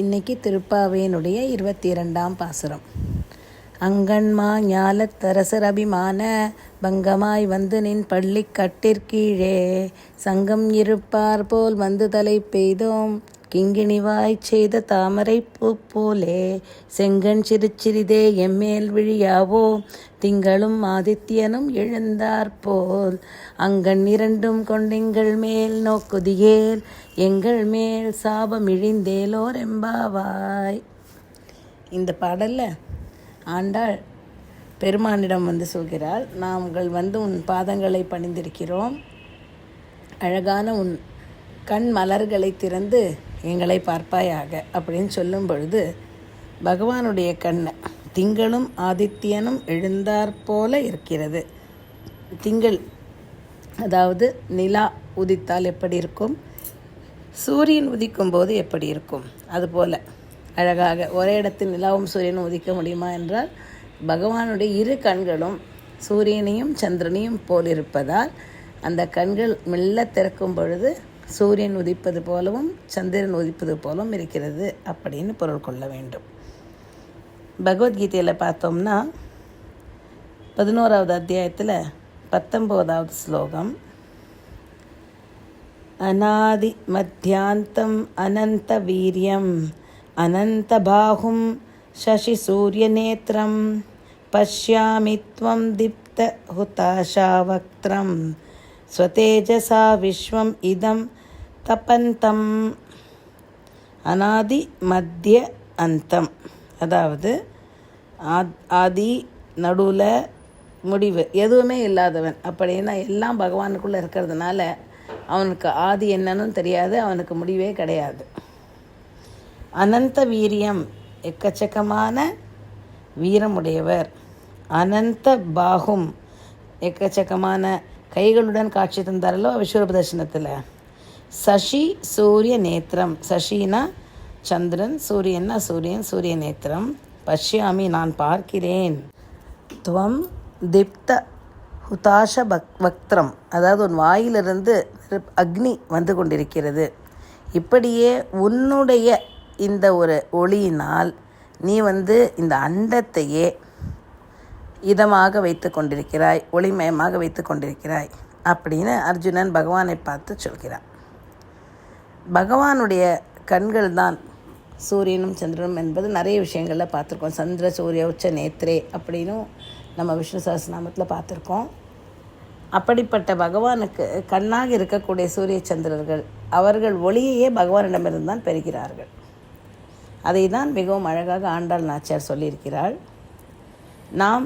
இன்னைக்கு திருப்பாவையினுடைய இருபத்தி இரண்டாம் பாசுரம். அங்கன்மா ஞாலத்தரசர் அபிமான பங்கமாய் வந்து நின் பள்ளி கட்டிற்கீழே சங்கம் இருப்பார் போல் வந்து தலை பெய்தோம். கிங்கிணிவாய் செய்த தாமரை பூ போலே செங்கண் சிறுச்சிறிதே எம்மேல் விழியாவோ? திங்களும் ஆதித்யனும் எழுந்தார் போல். இரண்டும் கொண்டெங்கள் மேல் நோக்குதியேல். எங்கள் மேல் சாபம் இழிந்தேலோர் எம்பாவாய். இந்த பாடலில் ஆண்டாள் பெருமானிடம் வந்து சொல்கிறாள் நாங்கள் வந்து உன் பாதங்களை பணிந்திருக்கிறோம். அழகான உன் கண் மலர்களை திறந்து எங்களை பார்ப்பாயாக அப்படின்னு சொல்லும் பொழுது பகவானுடைய கண்ணை திங்களும் ஆதித்யனும் எழுந்தாற் போல இருக்கிறது. திங்கள் அதாவது நிலா உதித்தால் எப்படி இருக்கும்? சூரியன் உதிக்கும் போது எப்படி இருக்கும்? அதுபோல் அழகாக ஒரே இடத்தில் நிலாவும் சூரியனும் உதிக்க முடியுமா என்றால் பகவானுடைய இரு கண்களும் சூரியனையும் சந்திரனையும் போல் இருப்பதால் அந்த கண்கள் மெல்ல திறக்கும் பொழுது சூரியன் உதிப்பது போலவும் சந்திரன் உதிப்பது போலவும் இருக்கிறது அப்படின்னு பொருள் கொள்ள வேண்டும். பகவத்கீதையில் பார்த்தோம்னா பதினோராவது அத்தியாயத்தில் பத்தொம்போதாவது ஸ்லோகம். அநாதி மத்தியாந்தம் அனந்த வீரியம் அனந்த பாகும் சசி சூரியநேத்திரம் பஷ்யாமி துவம் திப்த ஹுதாஷாவக்திரம் ஸ்வதேஜசா விஸ்வம் இதம் தபந்தம் அனாதி மத்திய அந்தம். அதாவது ஆத்- ஆதி நடுவில் முடிவு. எதுவுமே இல்லாதவன். அப்படின்னா எல்லாம் பகவானுக்குள்ளே இருக்கிறதுனால அவனுக்கு ஆதி என்னன்னு தெரியாது அவனுக்கு முடிவே கிடையாது. அனந்த வீரியம் எக்கச்சக்கமான வீரமுடையவர். அனந்த பாகும் எக்கச்சக்கமான கைகளுடன் காட்சி தந்தாரல்லோ விஸ்வரூப தரிசனத்தில். சசி சூரிய நேத்திரம் சசினா சந்திரன் சூரியன்னா சூரியன் சூரிய நேத்திரம் பஷ்யாமி நான் பார்க்கிறேன். துவம் திப்த ஹுதாஷ பக் வக்திரம். அதாவது உன் வாயிலிருந்து அக்னி வந்து கொண்டிருக்கிறது. இப்படியே உன்னுடைய இந்த ஒரு ஒளியினால் நீ வந்து இந்த அண்டத்தையே இதமாக வைத்து கொண்டிருக்கிறாய் ஒளிமயமாக வைத்து கொண்டிருக்கிறாய் அப்படின்னு அர்ஜுனன் பகவானை பார்த்து சொல்கிறான். பகவானுடைய கண்கள் தான் சூரியனும் சந்திரனும் என்பது நிறைய விஷயங்களில் பார்த்துருக்கோம். சந்திர சூரிய உச்ச நேத்ரே அப்படின்னும் நம்ம விஷ்ணு சஹஸ்ரநாமத்தில் பார்த்துருக்கோம். அப்படிப்பட்ட பகவானுக்கு கண்ணாக இருக்கக்கூடிய சூரிய சந்திரர்கள் அவர்கள் ஒளியையே பகவானிடமிருந்து தான் பெறுகிறார்கள். அதை தான் மிகவும் அழகாக ஆண்டாள் நாச்சியார் சொல்லியிருக்கிறாள். நாம்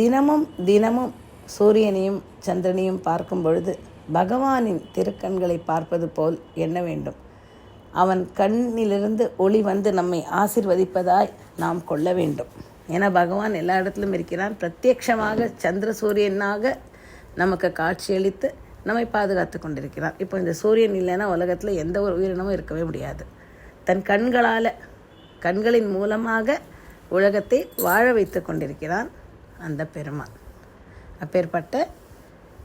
தினமும் தினமும் சூரியனையும் சந்திரனையும் பார்க்கும் பொழுது பகவானின் திருக்கண்களை பார்ப்பது போல் எண்ண வேண்டும். அவன் கண்ணிலிருந்து ஒளி வந்து நம்மை ஆசிர்வதிப்பதாய் நாம் கொள்ள வேண்டும். ஏன்னா பகவான் எல்லா இடத்திலும் இருக்கிறான் பிரத்யக்ஷமாக சந்திர சூரியனாக நமக்கு காட்சியளித்து நம்மை பாதுகாத்து கொண்டிருக்கிறான் இப்போ இந்த சூரியன் இல்லைன்னா உலகத்தில் எந்த ஒரு உயிரினமும் இருக்கவே முடியாது. தன் கண்களால் கண்களின் மூலமாக உலகத்தை வாழ வைத்து கொண்டிருக்கிறான் அந்த பெருமான். அப்பேற்பட்ட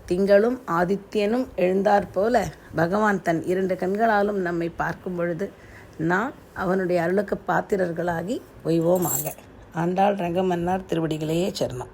திங்களும் ஆதித்யனும் எழுந்தாற் போல பகவான் தன் இரண்டு கண்களாலும் நம்மை பார்க்கும் பொழுது நாம் அவனுடைய அருளுக்கு பாத்திரர்களாகி ஓய்வோமாக. ஆண்டாள் ரங்கமன்னார் திருவடிகளையே சரணம்.